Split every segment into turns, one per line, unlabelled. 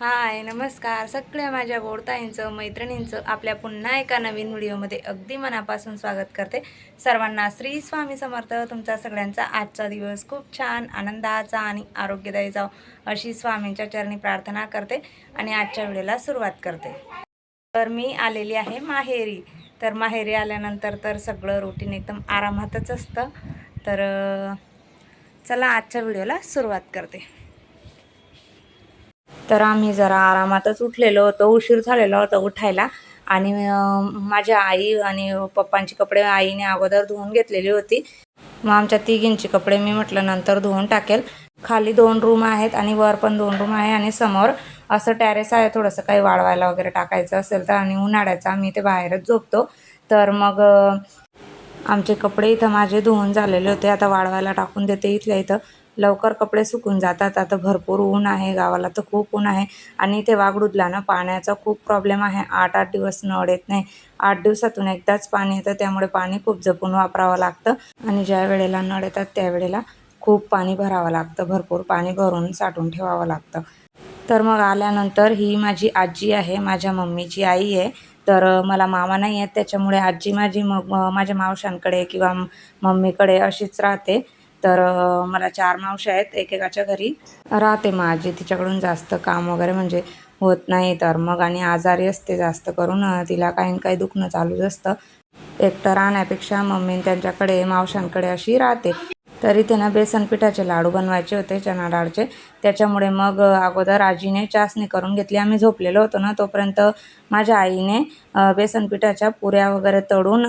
हाय नमस्कार. सगळ्या माझ्या गोडताईंचं मैत्रिणींचं आपल्या पुन्हा एका नवीन व्हिडिओमध्ये अगदी मनापासून स्वागत करते. सर्वांना श्री स्वामी समर्थ. तुमचा सगळ्यांचा आजचा दिवस खूप छान आनंदाचा आणि आरोग्यदायी जाव अशी स्वामींच्या चरणी प्रार्थना करते आणि आजच्या व्हिडिओला सुरुवात करते. तर मी आलेली आहे माहेरी. तर माहेरी आल्यानंतर तर सगळं रुटीन एकदम आरामातच असतं. तर चला आजच्या व्हिडिओला सुरुवात करते. तर आम्ही जरा आरामातच उठलेलो होतो. उशीर झालेला होता उठायला. आणि माझ्या आई आणि पप्पांची कपडे आईने अगोदर धुवून घेतलेली होती. मग आमच्या तिघींचे कपडे मी म्हटलं नंतर धुवून टाकेल. खाली दोन रूम आहेत आणि वर पण दोन रूम आहे आणि समोर असं टॅरेस आहे. थोडंसं काही वाळवायला वगैरे टाकायचं असेल तर आणि उन्हाळ्याचं आम्ही ते बाहेरच झोपतो. तर मग आमचे कपडे इथं माझे धुवून झालेले होते. आता वाळवायला टाकून देते इथल्या इथं. लवकर कपडे सुकून जातात. आता भरपूर ऊन आहे गावाला तर खूप ऊन आहे. आणि इथे वागडुदला ना पाण्याचा खूप प्रॉब्लेम आहे. आठ आठ दिवस नळ येत नाही. आठ दिवसातून एकदाच पाणी येतं त्यामुळे पाणी खूप जपून वापरावं लागतं. आणि ज्या वेळेला नळ येतात त्यावेळेला खूप पाणी भरावं लागतं. भरपूर पाणी भरून साठवून ठेवावं लागतं. तर मग आल्यानंतर ही माझी आजी आहे माझ्या मम्मीची आई आहे. तर मला मामा नाही आहेत. त्याच्यामुळे आजी माझी मग माझ्या मावशांकडे किंवा मम्मीकडे अशीच राहते. तर मला चार मावशा आहेत एकेकाच्या घरी. राहते माझी तिच्याकडून जास्त काम वगैरे म्हणजे होत नाही. तर मग आणि आजारी असते जास्त करून. तिला काही काही दुखणं चालूच असतं. एकटं राहण्यापेक्षा मम्मी त्यांच्याकडे मावशांकडे अशी राहते. तर इथे ना बेसन पिठाचे लाडू बनवायचे होते चणा डाळचे. त्याच्यामुळे मग अगोदर आजीने चासणी करून घेतली. आम्ही झोपलेलो होतो ना तोपर्यंत माझ्या आईने बेसनपिठाच्या बेसन पिठाच्या पुऱ्या वगैरे तळून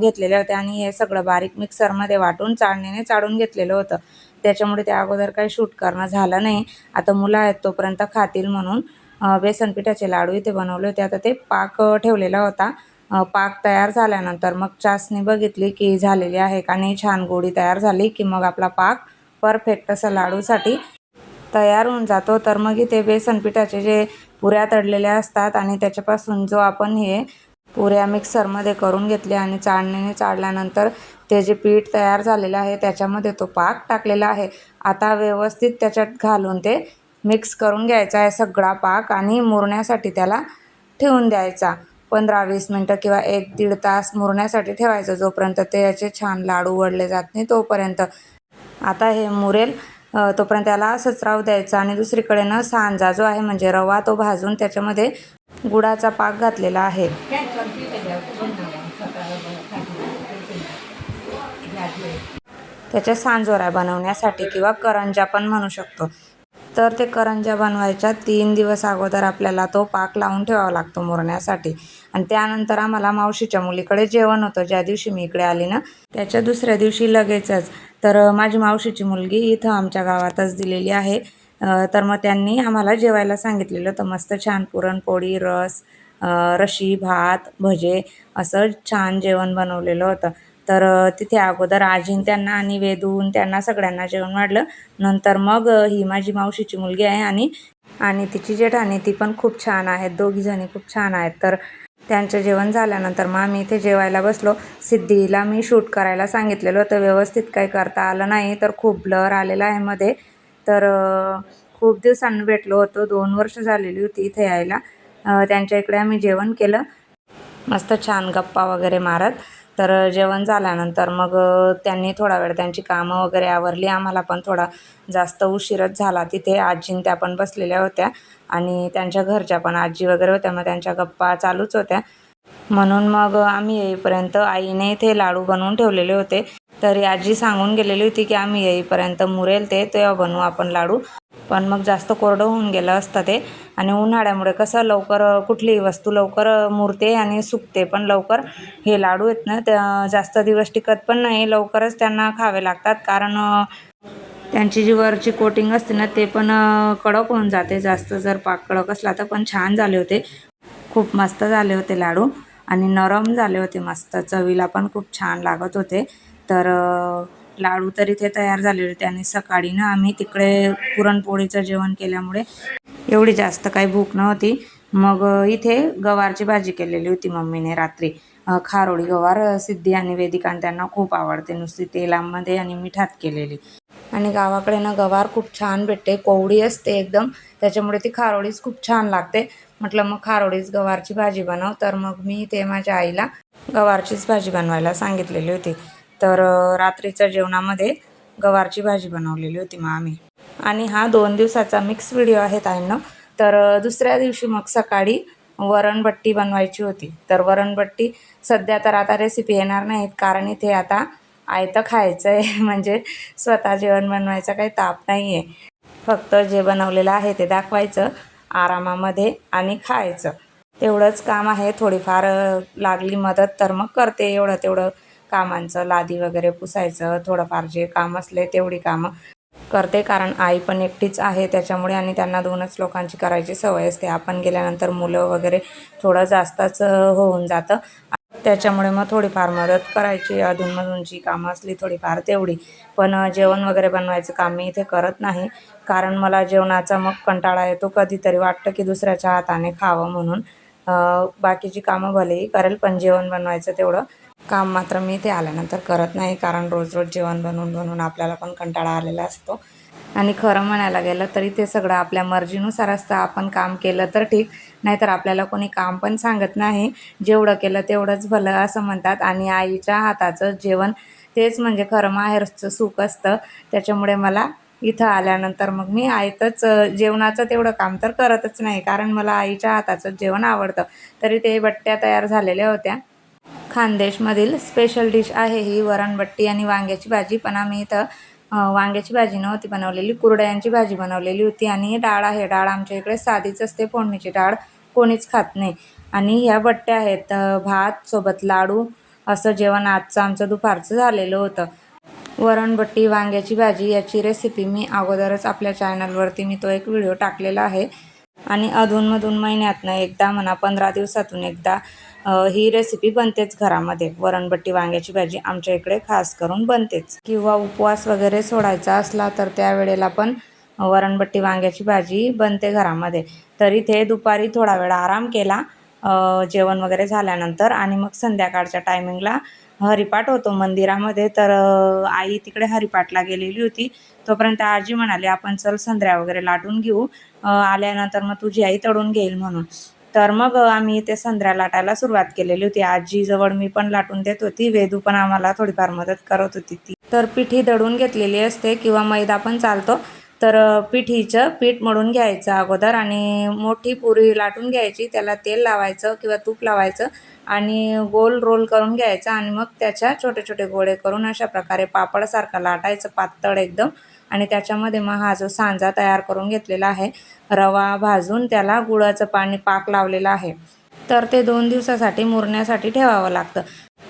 घेतलेल्या होत्या. आणि हे सगळं बारीक मिक्सरमध्ये वाटून चाळणीने चाळून घेतलेलं होतं. त्याच्यामुळे त्या अगोदर काही शूट करणं झालं नाही. आता मुलं आहेत तोपर्यंत खातील म्हणून बेसनपिठाचे बेसन पिठाचे लाडू इथे बनवले होते. आता ते पाक ठेवलेला होता. पाक तयार झाल्यानंतर मग चासणी बघितली की झालेली आहे का नाही छान गोडी तयार झाली की मग आपला पाक परफेक्ट असं लाडूसाठी तयार होऊन जातो. तर मग इथे बेसन पिठाचे जे पुऱ्या तडलेल्या असतात आणि त्याच्यापासून जो आपण हे पुऱ्या मिक्सरमध्ये करून घेतले आणि चाळणीने चाळल्यानंतर ते जे पीठ तयार झालेलं आहे त्याच्यामध्ये तो पाक टाकलेला आहे. आता व्यवस्थित त्याच्यात घालून ते मिक्स करून घ्यायचा आहे सगळा पाक आणि मुरण्यासाठी त्याला ठेवून द्यायचा. पंधरा वीस मिनटं किंवा एक दीड तास मुरण्यासाठी ठेवायचं जोपर्यंत ते याचे छान लाडू वडले जात नाही तोपर्यंत. आता हे मुरेल तोपर्यंत त्याला असंच राहू द्यायचं. आणि दुसरीकडे ना सांजा जो आहे म्हणजे रवा तो भाजून त्याच्यामध्ये गुळाचा पाक घातलेला आहे. त्याच्या सांजोऱ्या बनवण्यासाठी किंवा करंजा पण म्हणू शकतो. तर ते करंज्या बनवायच्या तीन दिवस अगोदर आपल्याला तो पाक लावून ठेवावा लागतो मुरण्यासाठी. आणि त्यानंतर आम्हाला मावशीच्या मुलीकडे जेवण होतं. ज्या दिवशी मी इकडे आली ना त्याच्या दुसऱ्या दिवशी लगेचच. तर माझी मावशीची मुलगी इथं आमच्या गावातच दिलेली आहे. तर मग त्यांनी आम्हाला जेवायला सांगितलेलं होतं. मस्त छान पुरणपोळी रस रशी भात भजे असं छान जेवण बनवलेलं होतं. तर तिथे अगोदर आजीन त्यांना आणि वेदून त्यांना सगळ्यांना जेवण वाढलं. नंतर मग ही माझी मावशीची मुलगी आहे आणि आणि तिची जेठाणी ती पण खूप छान आहेत. दोघीजणी खूप छान आहेत. तर त्यांचं जेवण झाल्यानंतर मग आम्ही इथे जेवायला बसलो. सिद्धीला मी शूट करायला सांगितलेलं होतं. व्यवस्थित काही करता आलं नाही तर खूप ब्लर आलेला आहे मध्ये. तर खूप दिवसांनी भेटलो होतो. दोन वर्ष झालेली होती इथे यायला. त्यांच्या इकडे आम्ही जेवण केलं. मस्त छान गप्पा वगैरे मारत. तर जेवण झाल्यानंतर मग त्यांनी थोडा वेळ त्यांची कामं वगैरे आवरली. आम्हाला पण थोडा जास्त उशीरच झाला. तिथे आजीन त्या पण बसलेल्या होत्या आणि त्यांच्या घरच्या पण आजी वगैरे होत्या. मग त्यांच्या गप्पा चालूच होत्या. म्हणून मग आम्ही येईपर्यंत आईने ते लाडू बनवून ठेवलेले होते. तरी आजी सांगून गेलेली होती की आम्ही येईपर्यंत मुरेल ते तेव्हा बनवू आपण लाडू. पण मग जास्त कोरडं होऊन गेलं असतं ते. आणि उन्हाळ्यामुळे कसं लवकर कुठलीही वस्तू लवकर मुरते आणि सुकते पण लवकर हे लाडू आहेत ना त्या जास्त दिवस टिकत पण नाही. लवकरच त्यांना खावे लागतात. कारण त्यांची जी वरची कोटिंग असते ना ते पण कडक होऊन जाते. जास्त जर पाक कडक असला तर पण छान झाले होते. खूप मस्त झाले होते लाडू. आणि नरम झाले होते मस्त. चवीला पण खूप छान लागत होते. तर लाडू तर इथे तयार झालेले होते आणि सकाळी ना आम्ही तिकडे पुरणपोळीचं जेवण केल्यामुळे एवढी जास्त काही भूक नव्हती. मग इथे गवारची भाजी केलेली होती मम्मीने रात्री. खारोळी गवार सिद्धी आणि वेदिकांत त्यांना खूप आवडते. नुसती तेलामध्ये आणि मिठात केलेली. आणि गावाकडे ना गवार खूप छान भेटते. कोवडी असते एकदम. त्याच्यामुळे ती खारोळीच खूप छान लागते. म्हटलं मग खारोडीच गवारची भाजी बनव. तर मग मी ते माझ्या आईला गवारचीच भाजी बनवायला सांगितलेली होती. तर रात्रीच्या जेवणामध्ये गवारची भाजी बनवलेली होती मग आम्ही. आणि हा दोन दिवसाचा मिक्स व्हिडिओ आहे ताईंना. तर दुसऱ्या दिवशी मग सकाळी वरणबट्टी बनवायची होती. तर वरणबट्टी सध्या तर आता रेसिपी येणार नाहीत कारण इथे आता आयतं खायचं आहे म्हणजे स्वतः जेवण बनवायचा काही ताप नाही आहे फक्त जे बनवलेलं आहे ते दाखवायचं. आरामामध्ये आणि खायचं. तेवढंच काम आहे. थोडीफार लागली मदत तर मग करते. एवढं तेवढं कामांचं लादी वगैरे पुसायचं थोडंफार जे काम असले तेवढी कामं करते. कारण आई पण एकटीच आहे त्याच्यामुळे आणि त्यांना दोनच लोकांची करायची सवय असते. आपण गेल्यानंतर मुलं वगैरे थोडं जास्तच होऊन जातं. त्याच्यामुळे मग थोडीफार मदत करायची. अधूनमधून जी कामं असली थोडीफार तेवढी. पण जेवण वगैरे बनवायचं काम मी इथे करत नाही. कारण मला जेवणाचा मग कंटाळा येतो. कधीतरी वाटतं की दुसऱ्याच्या हाताने खावं म्हणून. बाकीची कामं भलेही करेल पण जेवण बनवायचं तेवढं काम मात्र मी इथे आल्यानंतर करत नाही. कारण रोज रोज जेवण बनवून बनवून आपल्याला पण कंटाळा आलेला असतो. आणि खरं म्हणायला गेलं तरी ते सगळं आपल्या मर्जीनुसार असतं. आपण काम केलं तर ठीक. नाहीतर आपल्याला कोणी काम पण सांगत नाही. जेवढं केलं तेवढंच भलं असं म्हणतात. आणि आईच्या हाताचं जेवण तेच म्हणजे खरं माहेरचं सुख असतं. त्याच्यामुळे मला इथं आल्यानंतर मग मी आईतच जेवणाचं तेवढं काम तर करतच नाही. कारण मला आईच्या हाताचं जेवण आवडतं. तरी ते बट्ट्या तयार झालेल्या होत्या. खानदेशमधील स्पेशल डिश आहे ही वरणबट्टी आणि वांग्याची भाजी. पण आम्ही इथं वांग्याची भाजी नव्हती बनवलेली कुरड्यांची भाजी बनवलेली होती आणि डाळ आहे. डाळ आमच्या इकडे साधीच असते फोडणीची डाळ कोणीच खात नाही. आणि ह्या बट्ट्या आहेत भात सोबत लाडू असं जेवण आजचं आमचं दुपारचं झालेलं होतं. वरणबट्टी वांग्याची भाजी याची रेसिपी मी अगोदरच आपल्या चॅनलवरती मी तो एक व्हिडिओ टाकलेला आहे. आणि अधूनमधून महिन्यातनं एकदा म्हणा पंधरा दिवसातून एकदा ही रेसिपी बनतेच घरामध्ये. वरणबट्टी वांग्याची भाजी आमच्या इकडे खास करून बनतेच. किंवा उपवास वगैरे सोडायचा असला तर त्यावेळेला पण वरणबट्टी वांग्याची भाजी बनते घरामध्ये. तर इथे दुपारी थोडा वेळ आराम केला जेवण वगैरे झाल्यानंतर आणि मग संध्याकाळच्या टायमिंगला हरिपाठ होतो मंदिरामध्ये. तर आई तिकडे हरिपाठला गेलेली होती. तोपर्यंत आजी म्हणाली आपण चल संत्र्या वगैरे लाटून घेऊ. आल्यानंतर मग तुझी आई तळून घेईल म्हणून. तर मग आम्ही ते संध्या लाटायला सुरुवात केलेली होती. आजीजवळ मी पण लाटून देत होती. वेदू पण आम्हाला थोडीफार मदत करत होती ती. तर पिठी दळून घेतलेली असते किंवा मैदा पण चालतो. तर पिठीचं पीठ मळून घ्यायचं अगोदर आणि मोठी पुरी लाटून घ्यायची. त्याला तेल लावायचं किंवा तूप लावायचं आणि गोल रोल करून घ्यायचा आणि मग त्याच्या छोटे छोटे गोळे करून अशा प्रकारे पापडसारखा लाटायचं पातळ एकदम आणि त्याच्यामध्ये मग हा जो सांजा तयार करून घेतलेला आहे रवा भाजून त्याला गुळाचं पाणी पाक लावलेला आहे. तर ते दोन दिवसासाठी मुरण्यासाठी ठेवावं लागतं.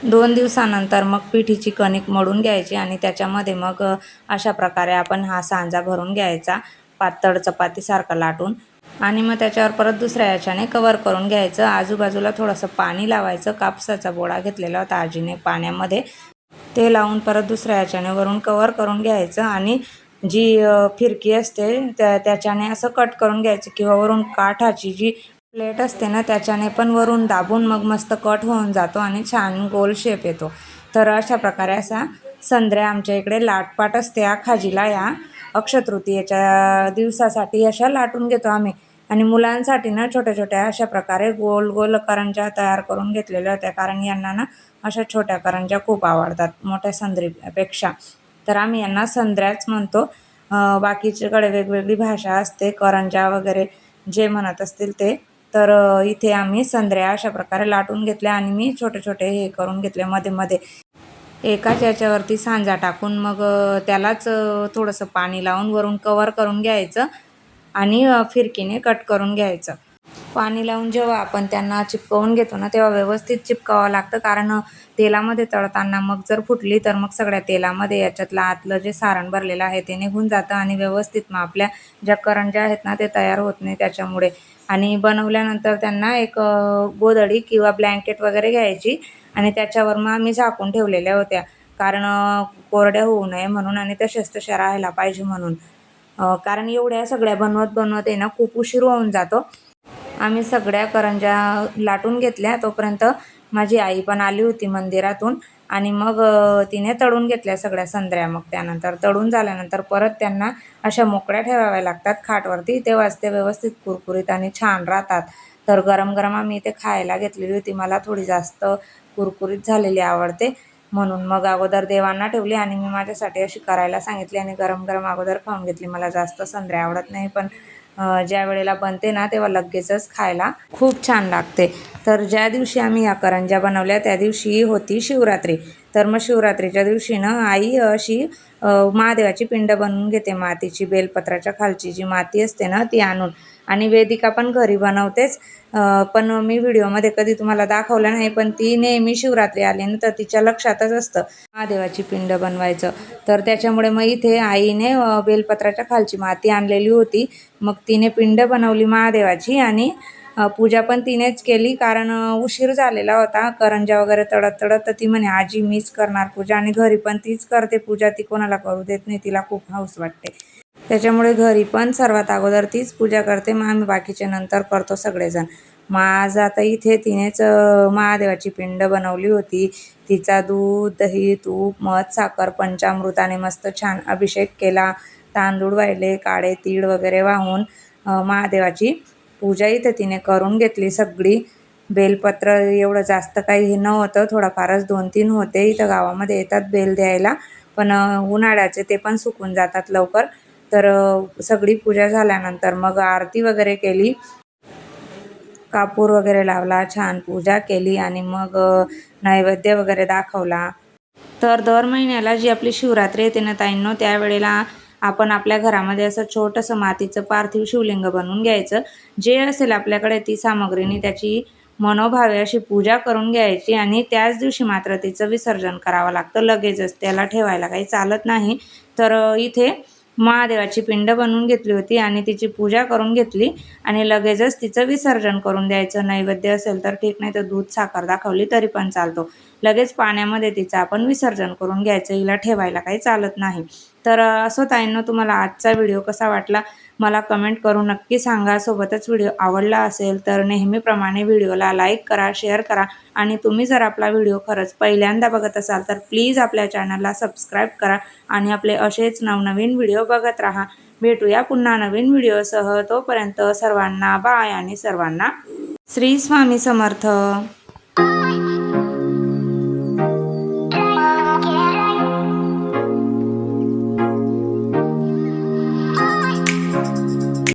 दोन दिवसानंतर मग पिठीची कणिक मळून घ्यायची आणि त्याच्यामध्ये मग अशा प्रकारे आपण हा सांजा भरून घ्यायचा पातळ चपातीसारखा लाटून. आणि मग त्याच्यावर परत दुसऱ्या याच्याने कवर करून घ्यायचं. आजूबाजूला थोडंसं पाणी लावायचं. कापसाचा बोळा घेतलेला होता आजीने पाण्यामध्ये. ते लावून परत दुसऱ्या याच्याने वरून कवर करून घ्यायचं आणि जी फिरकी असते त्या त्याच्याने असं कट करून घ्यायचं किंवा वरून काठाची जी प्लेट असते ना त्याच्याने पण वरून दाबून मग मस्त कट होऊन जातो आणि छान गोल शेप येतो. तर अशा प्रकारे असा संध्या आमच्या इकडे लाटपाट असते या खाजीला. या अक्षतृतीयेच्या दिवसासाठी अशा लाटून घेतो आम्ही. आणि मुलांसाठी ना छोट्या छोट्या अशा प्रकारे गोल गोल करंज्या तयार करून घेतलेल्या होत्या. कारण यांना ना अशा छोट्या करंज्या खूप आवडतात मोठ्या संद्रीपेक्षा तर आम्ही यांना संद्र्याच म्हणतो. बाकीच्याकडे वेगवेगळी भाषा असते. करंजा वगैरे जे म्हणत असतील ते तर इथे आम्ही संत्र्या अशा प्रकारे लाटून घेतल्या आणि मी छोटे छोटे हे करून घेतले मध्ये मध्ये. एकाच याच्यावरती सांजा टाकून मग त्यालाच थोडंसं पाणी लावून वरून कवर करून घ्यायचं आणि फिरकीने कट करून घ्यायचं. पाणी लावून जेव्हा आपण त्यांना चिपकवून घेतो ना तेव्हा व्यवस्थित चिपकावं लागतं. कारण तेलामध्ये तळताना मग जर फुटली तर मग सगळ्या तेलामध्ये याच्यातलं आतलं जे सारण भरलेलं आहे ते निघून जातं आणि व्यवस्थित मग आपल्या ज्या करंज्या आहेत ना ते तयार होत नाही त्याच्यामुळे. आणि बनवल्यानंतर त्यांना एक गोदडी गोधडी किंवा ब्लँकेट वगैरे घ्यायची आणि त्याच्यावर मग आम्ही झाकून ठेवलेल्या होत्या. कारण कोरड्या होऊ नये म्हणून आणि तशाच तशा राहायला पाहिजे म्हणून. कारण एवढ्या सगळ्या बनवत बनवत आहे ना खूप उशीर होऊन जातो. आम्ही सगळ्या करंज्या लाटून घेतल्या. तोपर्यंत माझी आई पण आली होती मंदिरातून आणि मग तिने तळून घेतल्या सगळ्या संत्र्या. मग त्यानंतर तळून झाल्यानंतर परत त्यांना अशा मोकळ्या ठेवाव्या लागतात खाटवरती. तेव्हाच ते व्यवस्थित कुरकुरीत आणि छान राहतात. तर गरम गरम आम्ही ते खायला घेतलेली होती. मला थोडी जास्त कुरकुरीत झालेली आवडते. म्हणून मग अगोदर देवांना ठेवली आणि मी माझ्यासाठी अशी करायला सांगितली आणि गरम गरम अगोदर खाऊन घेतली. मला जास्त संत्र्या आवडत नाही पण ज्या वेळेला बनते ना तेव्हा लगेचच खायला खूप छान लागते. तर ज्या दिवशी आम्ही या करंज्या बनवल्या त्या दिवशी होती शिवरात्री. तर मग शिवरात्रीच्या दिवशी ना आई अशी महादेवाची पिंड बनवून घेते. मातीची बेलपत्राच्या खालची जी माती असते ना ती आणून. आणि वेदिका पण घरी बनवतेच. पण मी व्हिडिओमध्ये कधी तुम्हाला दाखवलं नाही पण ती नेहमी शिवरात्री आली ना तर तिच्या लक्षातच असतं महादेवाची पिंड बनवायचं. तर त्याच्यामुळे मग इथे आईने बेलपत्राच्या खालची माती आणलेली होती. मग तिने पिंड बनवली महादेवाची आणि पूजा पण तिनेच केली कारण उशीर झालेला होता. करंजा वगैरे तडत तडत तर ती म्हणे आजी मीच करणार पूजा आणि घरी पण तीच करते पूजा ती कोणाला करू देत नाही तिला खूप हौस वाटते. त्याच्यामुळे घरी पण सर्वात अगोदर तीच पूजा करते. मग आम्ही बाकीचे नंतर करतो सगळेजण. मग आज आता इथे तिनेच महादेवाची पिंड बनवली होती. तिचा दूध दही तूप मध साखर पंचामृताने मस्त छान अभिषेक केला. तांदूळ वाहिले काळे तीळ वगैरे वाहून महादेवाची पूजा इथे तिने करून घेतली सगळी. बेलपत्र एवढं जास्त काही हे नव्हतं. थोडंफारच दोन तीन होते. इथं गावामध्ये येतात बेल द्यायला. पण उन्हाळ्याचे ते पण सुकून जातात लवकर. तर सगळी पूजा झाल्यानंतर मग आरती वगैरे केली. कापूर वगैरे लावला छान पूजा केली आणि मग नैवेद्य वगैरे दाखवला. तर दर महिन्याला जी आपली शिवरात्री येते ना ताईंनो त्यावेळेला आपण आपल्या घरामध्ये असं छोटंसं मातीचं पार्थिव शिवलिंग बनवून घ्यायचं. जे असेल आपल्याकडे ती सामग्रीने त्याची मनोभावे अशी पूजा करून घ्यायची आणि त्याच दिवशी मात्र तिचं विसर्जन करावं लागतं. लगेचच त्याला ठेवायला काही चालत नाही. तर इथे महादेवाची पिंड बनवून घेतली होती आणि तिची पूजा करून घेतली आणि लगेचच तिचं विसर्जन करून द्यायचं. नैवेद्य असेल तर ठीक नाही तर दूध साखर दाखवली तरी पण चालतो. लगेच पाण्यामध्ये तिचं आपण विसर्जन करून घ्यायचं. हिला ठेवायला काही चालत नाही. तर असं असो ताईंनो तुम्हाला आजचा व्हिडिओ कसा वाटला मला कमेंट करून नक्की सांगा. सोबतच व्हिडिओ आवडला असेल तर नेहमीप्रमाणे व्हिडिओला लाईक करा शेअर करा. आणि तुम्ही जर आपला व्हिडिओ खरंच पहिल्यांदा बघत असाल तर प्लीज आपल्या चॅनलला सबस्क्राईब करा आणि आपले असेच नवनवीन व्हिडिओ बघत राहा. भेटूया पुन्हा नवीन व्हिडिओसह. तोपर्यंत सर्वांना बाय आणि सर्वांना श्री स्वामी समर्थ.